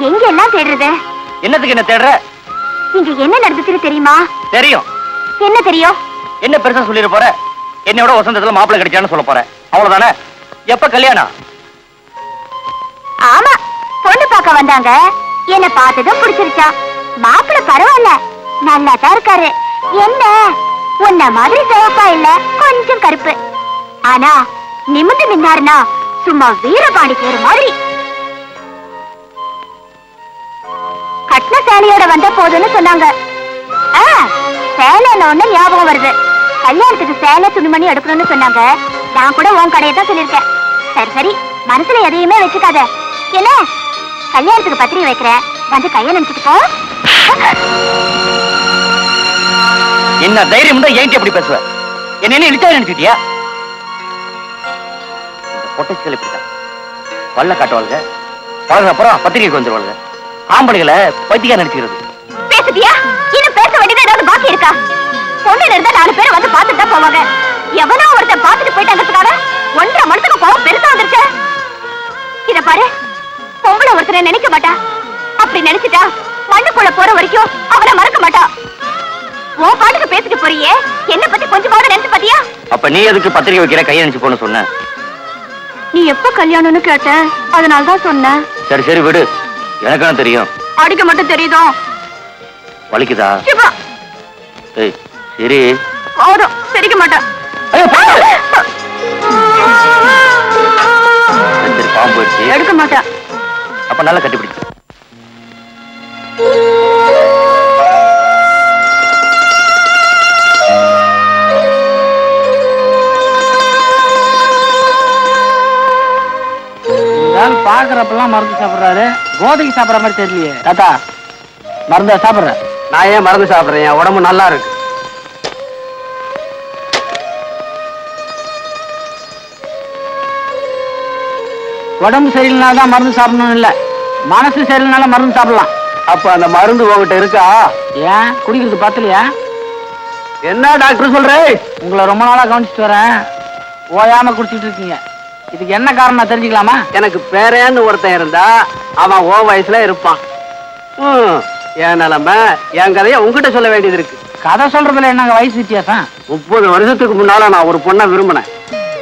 தான் தேடுறது? என்னத்துக்கு என்ன தேடுற? இங்க என்ன நடந்துச்சுன்னு தெரியுமா? தெரியும். என்ன தெரியும்? என்ன பெருசா சொல்லிட போற? என்னோட வசந்தத்துல மாப்பிள்ளை கிடைச்சான்னு சொல்ல போற. அவ்வளவுதானே? எப்ப கல்யாணம்? ஆமா பொண்ணு பார்க்க வந்தாங்க. என்ன பார்த்ததும் பிடிச்சிருச்சா. மாப்பிள்ள பரவாயில்ல நல்லா தான் இருக்காரு. என்ன? உன்ன மாதிரி சிவப்பா இல்ல கொஞ்சம் கருப்பு. ஆனா நிமிந்து நின்னாருன்னா சும்மா வீரபாண்டி பேரு மாதிரி. சேலையோட வந்த போதுன்னு சொன்னாங்க. ஆ, சேலைன்னு ஒண்ணு ஞாபகம் வருது. கல்யாணத்துக்கு சேலை துணிமணி எடுக்கணும்னு சொன்னாங்க. நான் கூட உன் கடையை தான் சொல்லியிருக்கேன். சரி சரி மனசுல எதையுமே வச்சுக்காத. என்ன? கல்யாணத்துக்கு பத்திரிகை வைக்கிறேன் வந்து கையை நினைச்சிட்டு போ. என்ன தைரியம் தான் ஏன் எப்படி பேசுவ? என்ன இழுத்தா நினைச்சிட்டியா? பொட்டச்சிகள் இப்படிதான் பல்ல காட்டுவாளுங்க. பழகின பத்திரிகைக்கு வந்துருவாளுங்க. ஆம்பளைகளை பைத்தியா நினைச்சுக்கிறது பேசுதியா இன்னும் பேச வேண்டியது ஏதாவது பாக்கி இருக்கா? பொண்ணுல இருந்தா நாலு பேர் வந்து பார்த்துட்டு தான் போவாங்க. எவனோ ஒருத்தன் பார்த்துட்டு போயிட்டாங்கிறதுக்காக ஒன்றரை மனசுக்கு போக பெருசா வந்துருச்சு. இத பாரு பொம்பளை ஒருத்தரை நினைக்க மாட்டா. அப்படி நினைச்சிட்டா மண்ணுக்குள்ள போற வரைக்கும் அவனை மறக்க மாட்டா. உன் பாட்டுக்கு பேசிட்டு போறியே என்ன பத்தி கொஞ்சமாவது நினைச்சு பாத்தியா? அப்ப நீ எதுக்கு பத்திரிகை வைக்கிற கையை நினைச்சு போன்னு சொன்ன? நீ எப்ப கல்யாணம்னு கேட்ட அதனால தான் சொன்னேன் சரி சரி விடு. எனக்கு என்ன தெரியும். அடிக்க மட்டும் தெரியுதோ? வலிக்குதா? சரி. போதும் சிரிக்க மாட்டேன். பாம்பு எடுக்க மாட்டேன். அப்ப நல்லா கட்டிப்பிடிச்சு. இருந்தாலும் பாக்குறப்பெல்லாம் மருந்து சாப்பிடுறாரு. கோதைக்கு சாப்பிடுற மாதிரி தெரியலையே. தாத்தா மருந்தா சாப்பிடுற? நான் ஏன் மருந்து சாப்பிடுறேன்? என் உடம்பு நல்லா இருக்கு. உடம்பு சரியில்லைனா தான் மருந்து சாப்பிடணும் இல்ல. மனசு சரியில்லைனாலும் மருந்து சாப்பிடலாம். அப்ப அந்த மருந்து உங்ககிட்ட இருக்கா? ஏன்? குடிக்கிறது பத்தலையா என்ன டாக்டர் சொல்றே? உங்களை ரொம்ப நாளா கவனிச்சிட்டு வரேன். ஓயாம குடிச்சிட்டு இருக்கீங்க. இதுக்கு என்ன காரணம் தெரிஞ்சுக்கலாமா? எனக்கு பேரேன்னு ஒருத்தன் இருந்தா அவன் ஓ வயசுல இருப்பான். என் நிலைமை என் கதைய உங்ககிட்ட சொல்ல வேண்டியது இருக்கு. கதை சொல்றதுல என்னங்க வயசு வித்தியாசம்? முப்பது வருஷத்துக்கு முன்னால நான் ஒரு பொண்ணை விரும்பினேன்.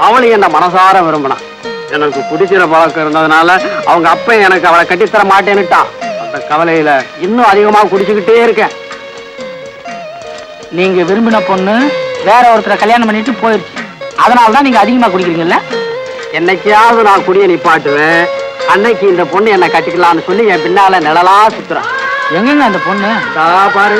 அவளையும் என்ன மனசார விரும்பினான். எனக்கு குடிக்கிற பழக்கம் இருந்ததுனால அவங்க அப்பா எனக்கு அவளை கட்டித்தர மாட்டேன்னுட்டான். அந்த கவலையில இன்னும் அதிகமா குடிச்சுக்கிட்டே இருக்கேன். நீங்க விரும்பின பொண்ணு வேற ஒருத்தரை கல்யாணம் பண்ணிட்டு போயிருச்சு. அதனால தான் நீங்க அதிகமா குடிக்கிறீங்கல்ல? என்னைக்காவது நான் குடிய நிப்பாட்டுவேன் அன்னைக்கு இந்த பொண்ணு என்ன கட்டிக்கலாம்னு சொல்லி என் பின்னால நிழலா சுத்துறான் எங்கங்க அந்த பொண்ணு? பாரு.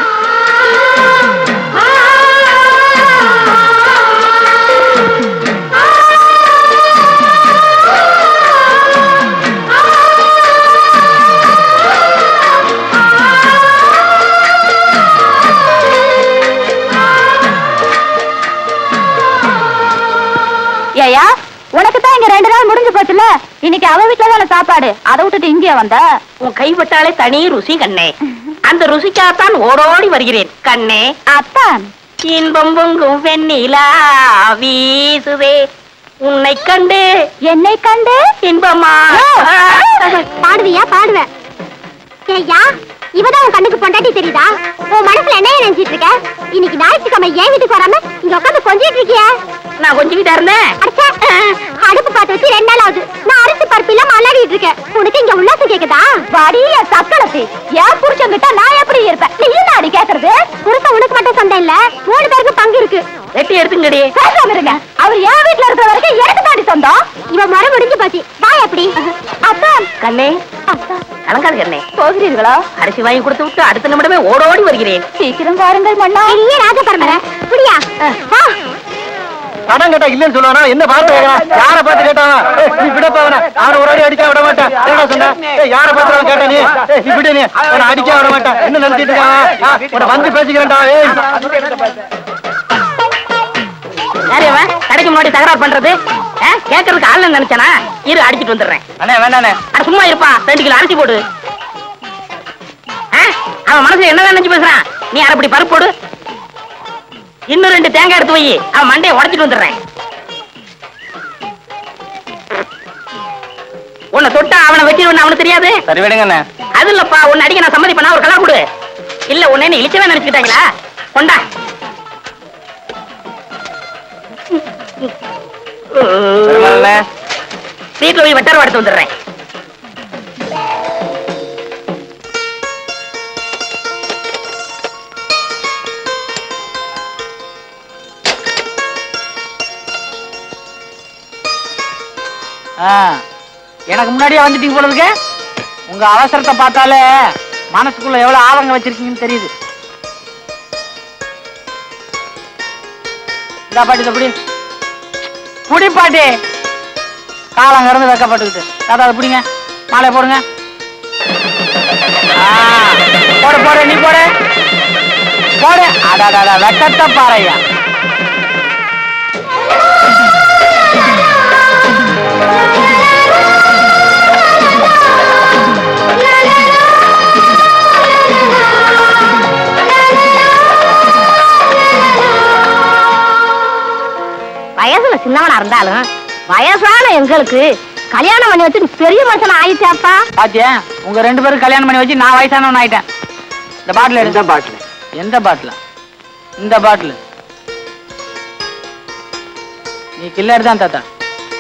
போச்சுல இன்னைக்கு அவ வீட்டுல தானே சாப்பாடு? அதை விட்டுட்டு இங்கே வந்த? உன் கைப்பட்டாலே தனி ருசி கண்ணே. அந்த ருசிக்காகத்தான் ஓடோடி வருகிறேன் கண்ணே. அத்தான். இன்பம் பொங்கும் வெண்ணிலா வீசுதே. உன்னை கண்டு. என்னை கண்டு? இன்பமா? பாடுவியா? பாடுவேன் இவதான் உன் கண்ணுக்கு பொண்டாட்டி தெரியுதா? உன் மனசுல என்ன நினைச்சிட்டு இருக்க? இன்னைக்கு ஞாயிற்றுக்கிழமை ஏன் வீட்டுக்கு வராம இங்க உட்காந்து கொஞ்சிட்டு இருக்கியா? நான் கொஞ்சம் வீட்டா இருந்தேன். அடுப்பு பார்த்து வச்சு ரெண்டு நாள் ஆகுது. நான் அரிசி பருப்பில மல்லாடிட்டு இருக்கேன். உனக்கு இங்க உல்லாசம் கேக்குதா? வாடிய சக்கலத்தி ஏன் புருஷன் கிட்ட நான் எப்படி இருப்பேன்? நீ என்ன அடி கேக்குறது? புருஷன் உனக்கு மட்டும் சொந்தம் இல்ல. மூணு பேருக்கு பங்கு இருக்கு. வெட்டி எடுத்துங்கடி. பேசாம இருங்க அவர் என் வீட்டுல இருக்கிற வரைக்கும் எனக்கு தாண்டி சொந்தம் இவன் மரம் முடிஞ்சு போச்சு வா எப்படி அப்பா கண்ணே கண்ணே போகிறீர்களா? அரிசி வாங்கி கொடுத்து விட்டு அடுத்த நிமிடமே ஓடோடி வருகிறேன். சீக்கிரம் வாருங்கள் மன்னா. பெரிய? புரியா கேட்டா இல்லன்னு சொல்லுவானா? என்ன பார்த்து கேட்கறான் யார பார்த்து கேட்டான்? ஏய், நீ விட போவன அவன ஒரு அடி அடிக்க விட மாட்டேன். என்ன சொன்ன? யார பார்த்து அவன் கேட்ட நீ? ஏய், நீ விடு நீ. அவனை அடிக்க விட மாட்டேன். என்ன நினைச்சிட்டு இருக்கான்? ஆ, உன்னை வந்து பேசிக்கிறேன்டா ஏய். யாரு அவன் கடைக்கு முன்னாடி தகராறு பண்றது? கேட்கறதுக்கு ஆள் நினைச்சானா? இரு அடிச்சிட்டு வந்துடுறேன். அண்ணே வேண்டாண்ணே அட சும்மா இருப்பா. ரெண்டு கிலோ அரிசி போடு. அவன் மனசுல என்ன நினைச்சு பேசுறான்? நீ அரைப்படி பருப்பு போடு? இன்னும் ரெண்டு தேங்காய் எடுத்து வை. அவன் மண்டையை உடைச்சிட்டு வந்துடுறேன். உன்னை தொட்டா அவனை வச்சிருவன் அவனுக்கு தெரியாது? சரி விடுங்கண்ணே அது இல்லப்பா. உன்னை அடிக்க நான் சம்மதி பண்ணா ஒரு கலர் கொடு. இல்ல உன்னை இழிச்சவே நினைச்சுக்கிட்டாங்களா? கொண்டா. வீட்டுல போய் வெட்டர் எடுத்து வந்துடுறேன் எனக்கு முன்னாடியே வந்துட்டீங்க போல இருக்கு. உங்க அவசரத்தை பார்த்தாலே மனசுக்குள்ள எவ்வளவு ஆதங்கம் வச்சிருக்கீங்கன்னு தெரியுது. இந்தா பாட்டி இதை பிடி புடி பாட்டி காலம் கறந்து வைக்கப்பட்டுக்கிட்டு தாத்தா அதை பிடிங்க மாலை போடுங்க போட போடு நீ போடு போட அடாடா வெட்டத்தை பாறையா வயசுல சின்னவனா இருந்தாலும் வயசான எங்களுக்கு கல்யாணம் பண்ணி வச்சு பெரிய மனுஷன் ஆயிட்டாப்பா. பாத்தியா உங்க ரெண்டு பேரும் கல்யாணம் பண்ணி வச்சு நான் வயசானவன் ஆயிட்டேன். இந்த பாட்டில் எந்த பாட்டில்? எந்த பாட்டில்? இந்த பாட்டில். நீ கில்லாடி தான் தாத்தா.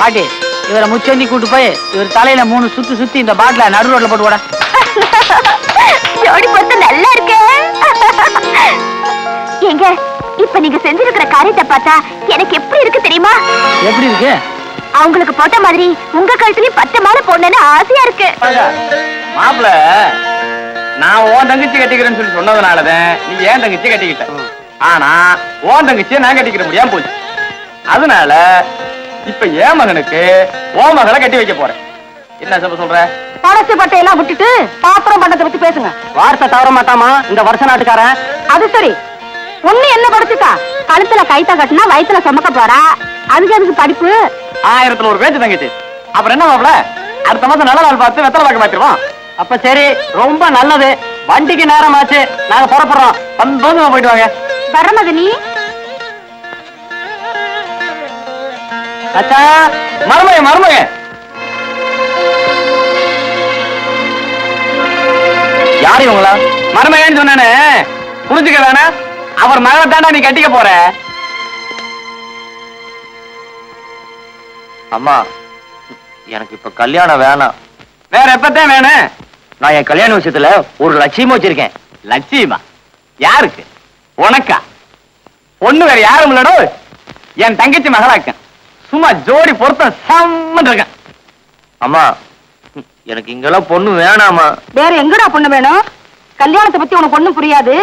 பாட்டி இவரை முச்சந்தி கூட்டு போய் இவர் தலையில மூணு சுத்து சுத்தி இந்த பாட்டில நடு ரோட்ல போட்டு விட ஜோடி பொறுத்து நல்லா இருக்கே? எங்க இப்ப நீங்க செஞ்சிருக்கிற காரியத்தை பார்த்தா எனக்கு எப்படி இருக்கு தெரியுமா? எப்படி இருக்கு? அவங்களுக்கு போட்ட மாதிரி உங்க கழுத்துலயும் பத்து மாலை போடணும்னு ஆசையா இருக்கு. மாப்பிள நான் உன் தங்கச்சி கட்டிக்கிறேன்னு சொல்லி சொன்னதுனாலதான் நீ ஏன் தங்கச்சி கட்டிக்கிட்ட. ஆனா உன் தங்கச்சியை நான் கட்டிக்கிற முடியாம போச்சு. அதனால இப்ப என் மகனுக்கு உன் மகளை கட்டி வைக்க போறேன். என்ன சொல்ல சொல்ற? பழசு பட்டையெல்லாம் விட்டுட்டு பாத்திரம் பண்ணத்தை பத்தி பேசுங்க. வார்த்தை தவற மாட்டாமா இந்த வருஷ நாட்டுக்காரன்? அது சரி. ஒண்ணு என்ன படிச்சுட்டா கழுத்துல கைத்த கட்டினா வயித்துல சுமக்க போறா? அதுக்கு அதுக்கு படிப்பு? ஆயிரத்துல ஒரு பேச்சு தங்கச்சி. அப்புறம் என்ன மாப்பிள? அடுத்த மாசம் நல்ல நாள் பார்த்து வெத்தலை பார்க்க மாத்திருவோம். அப்ப சரி ரொம்ப நல்லது. வண்டிக்கு நேரம் ஆச்சு நாங்க புறப்படுறோம். சந்தோஷமா போயிட்டு வாங்க. வரமகனி அச்சா மருமக மருமக. யார் இவங்களா? மருமகன்னு சொன்னானே. புரிஞ்சுக்க வேணா அவர் மகளை தாண்டா நீ கட்டிக்க போற? அம்மா எனக்கு இப்ப கல்யாணம் வேணாம். வேற எப்பத்தான் வேணும் நான் என் கல்யாண விஷயத்துல ஒரு லட்சியமா வச்சிருக்கேன். லட்சியமா? யாருக்கு? உனக்கா? பொண்ணு வேற யாரும் இல்லடோ. என் தங்கச்சி மகளாக்க. சும்மா ஜோடி பொருத்தம் செம்மன் இருக்கேன். அம்மா எனக்கு இங்கெல்லாம் பொண்ணு வேணாமா? வேற எங்கடா பொண்ணு வேணும்? கல்யாணத்தை பத்தி உனக்கு ஒண்ணும் புரியாது.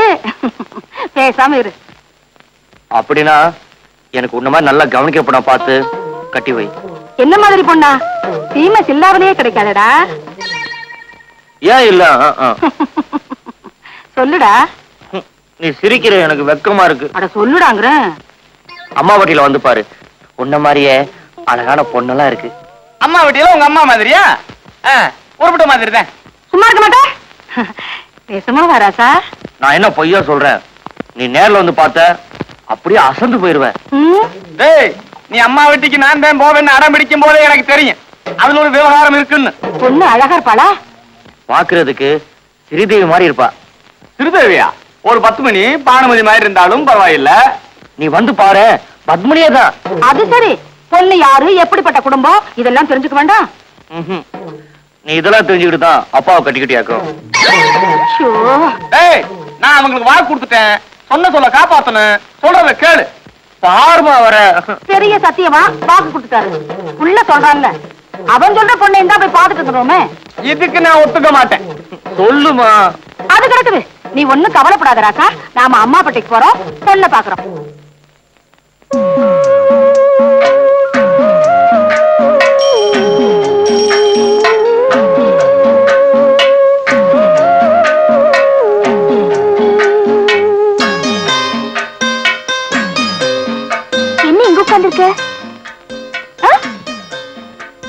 பேசாம இரு. அப்படின்னா எனக்கு உன்ன மாதிரி நல்லா கவனிக்கப்பட பார்த்து கட்டி வை. என்ன மாதிரி பொண்ணா? சீமை சில்லாவிலேயே கிடைக்காதடா. ஏன் இல்ல. சொல்லுடா. நீ சிரிக்கிற எனக்கு வெக்கமா இருக்கு. அட சொல்லுடாங்கிற. அம்மா வட்டியில வந்து பாரு. உன்ன மாதிரியே அழகான பொண்ணெல்லாம் இருக்கு. அம்மா வீட்டில உங்க அம்மா மாதிரியா? உருப்பிட்ட மாதிரி தான். சும்மா இருக்க மாட்டே? பேசுமா வராசா நான் என்ன பொய்யா சொல்றேன்? நீ நேர்ல வந்து பார்த்த அப்படியே அசந்து போயிருவேன் ம்? டேய் நீ அம்மா வீட்டுக்கு நான் தான் போவேன்னு அடம் பிடிக்கும் போதே எனக்கு தெரியும். அதுல ஒரு விவகாரம் இருக்குன்னு. பொண்ணு அழகா இருப்பாளா? பாக்குறதுக்கு ஸ்ரீதேவி மாதிரி இருப்பா. திருதேவியா ஒரு பத்து மணி பானுமதி மாதிரி இருந்தாலும் பரவாயில்ல. நீ வந்து பாரு பத்மினியே தான். அது சரி. பொண்ணு யாரு எப்படிப்பட்ட குடும்பம்? இதெல்லாம் தெரிஞ்சுக்க வேண்டாம். ம்ஹும். நீ இதெல்லாம் தெரிஞ்சுக்கிட்டு தான் அப்பாவை கட்டிக்கிட்டியாக்கும் டேய் நான் அவங்களுக்கு வாக்கு கொடுத்துட்டேன். சொன்ன சொல்ல காப்பாத்தணும். சொல்றத கேளு. பாருமா வர பெரிய சத்தியமா வாக்கு கொடுத்துட்டாரு. உள்ள சொல்றான்ல. அவன் சொல்ற பொண்ணை இருந்தா போய் பாத்துட்டு வந்துடுவோமே இதுக்கு நான் ஒத்துக்க மாட்டேன். சொல்லுமா. அது கிடக்குது. நீ ஒண்ணும் கவலைப்படாத ராசா நாம அம்மா பட்டிக்கு போறோம் பொண்ணை பாக்குறோம்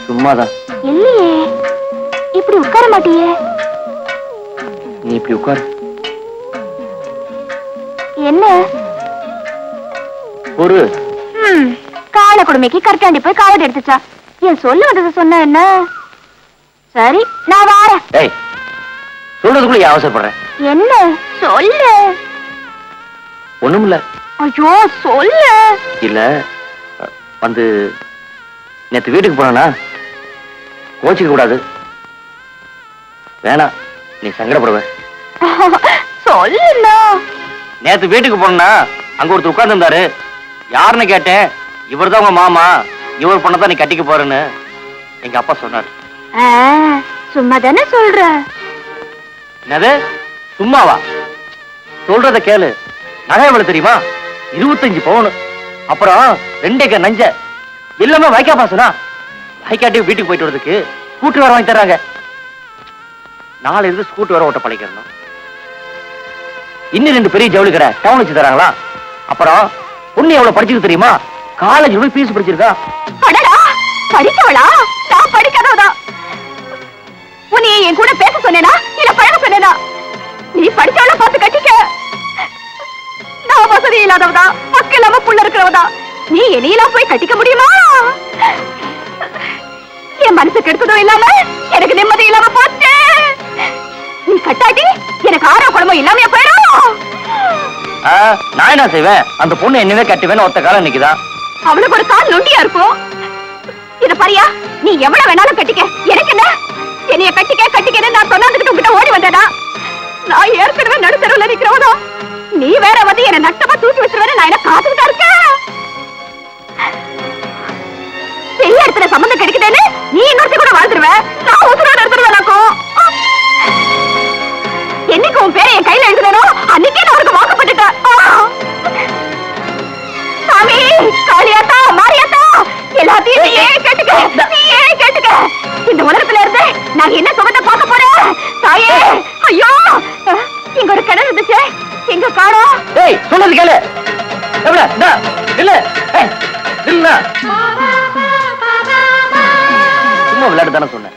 சும்மாதான். இல்லையே இப்படி உட்கார மாட்டியே? நீ இப்படி உட்காரு. என்ன? ஒரு கால கொடுமைக்கு கற்காண்டி போய் காவடி எடுத்துச்சா. என் சொல்ல வந்தது சொன்ன என்ன? சரி நான் வாரேன். ஏய் சொல்றதுக்குள்ள ஏன் என்ன? சொல்லு. ஒண்ணுமில்ல. ஐயோ சொல்லு. இல்ல வந்து நேத்து வீட்டுக்கு போனா கோச்சிக்க கூடாது. வேணாம் நீ சங்கடப்படுவ. சொல்லுண்ணா. நேத்து வீட்டுக்கு போனா அங்க ஒருத்தர் உட்கார்ந்து இருந்தாரு யாருன்னு கேட்டேன். இவர்தான் உங்க மாமா. இவர் பொண்ணதான் நீ கட்டிக்க போறேன்னு. எங்க அப்பா சொன்னாரு. சும்மா தானே சொல்ற. என்னது? சும்மாவா? சொல்றத கேளு. நகை எவ்வளவு தெரியுமா? இருபத்தஞ்சு பவுன். அப்புறம் ரெண்டு ஏக்கர் நஞ்ச. எல்லாமே வைக்கா பாசனா? வைக்காட்டி வீட்டுக்கு போயிட்டு வரதுக்கு ஸ்கூட்டர் வர வாங்கி தர்றாங்க. நாளை இருந்து ஸ்கூட்டர் வர ஓட்ட பழகிடணும். இன்னும் ரெண்டு பெரிய ஜவுளி கடை டவுன் வச்சு தராங்களா அப்புறம் பொண்ணு எவ்வளவு படிச்சிருக்கு தெரியுமா? காலேஜ் போய் பீஸ் படிச்சிருக்கா? படிச்சவளா? நான் படிக்காதவதான் உன்னை என் கூட பேச சொன்னேனா? இல்ல பழக சொன்னேனா? நீ படிச்சவள பார்த்து கட்டிக்க. நான் வசதி இல்லாதவதா பக்கம் இல்லாம புள்ள இருக்கிறவதா நீ என்னையெல்லாம் போய் கட்டிக்க முடியுமா? என் மனசு கெடுத்ததும் இல்லாம எனக்கு நிம்மதி இல்லாம போச்சு. நீ கட்டாட்டி எனக்கு ஆறா குழம்பு இல்லாம போயிடும். நான் என்ன செய்வேன்? அந்த பொண்ணு என்னவே கட்டுவேன்னு ஒத்த காலம் நிக்குதான் அவளுக்கு ஒரு கால் நொண்டியா இருக்கும். இத பாரியா நீ எவ்வளவு வேணாலும் கட்டிக்க. எனக்கு என்ன? என்னைய கட்டிக்க கட்டிக்கன்னு நான் சொன்னாந்துட்டு உங்ககிட்ட ஓடி வந்தடா நான் ஏற்கனவே நடுத்தருவுல நிக்கிறவனோ? நீ வேற வந்து என்ன நட்டமா தூக்கி வச்சிருவேன்னு நான் என்ன காத்துக்கிட்டா இருக்கேன்? பெரிய இடத்துல சம்மந்தம் கிடைக்குதுன்னு நீ இன்னொருத்தி கூட வாழ்ந்துருவேன் நான் உசுரோட எடுத்துருவேனாக்கும் என்னைக்கு உன் பேரை என் கையில எழுதுனோ அன்னைக்கே நான் உனக்கு வாக்கப்பட்டுட்டேன். சாமி காளியாத்தா மாரியாத்தா எல்லாத்தையும் ஏன் கேட்டுக்க? நீயே கேட்டுக்க? இந்த உலகத்துல இருந்து நான் என்ன சுகத்தை பார்க்க போறேன்? தாயே ஐயோ! இங்க ஒரு கிணறு இருந்துச்சு. எங்க காணோ ஏய் சொன்னது கேளு. எவ்வளவு? இந்தா, இல்ல ஏய், இல்ல சும்மா விளையாட்டு தானே சொன்னேன்.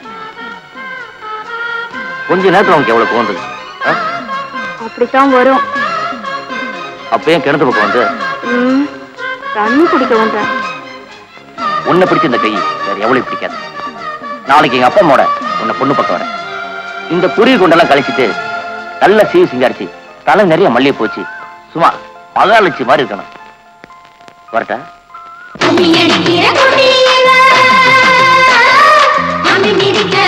கொஞ்ச நேரத்துல உனக்கு எவ்வளவு கோந்தது ஆ? அப்படித்தான் வரும். அப்பயும் கிணத்து பக்கம் வந்து? தண்ணி குடிக்க வந்தேன். உன்னை பிடிச்ச இந்த கை வேற எவ்வளவு பிடிக்காது. நாளைக்கு எங்க அப்பா அம்மாவோட உன்னை பொண்ணு பக்கம் வரேன். இந்த குருவி கொண்டெல்லாம் கழிச்சிட்டு நல்ல சீ சிங்காரிச்சு தலை நிறைய மல்லிகை போச்சு சும்மா மகாலட்சி மாதிரி இருக்கணும். வரட்டா? அம்மி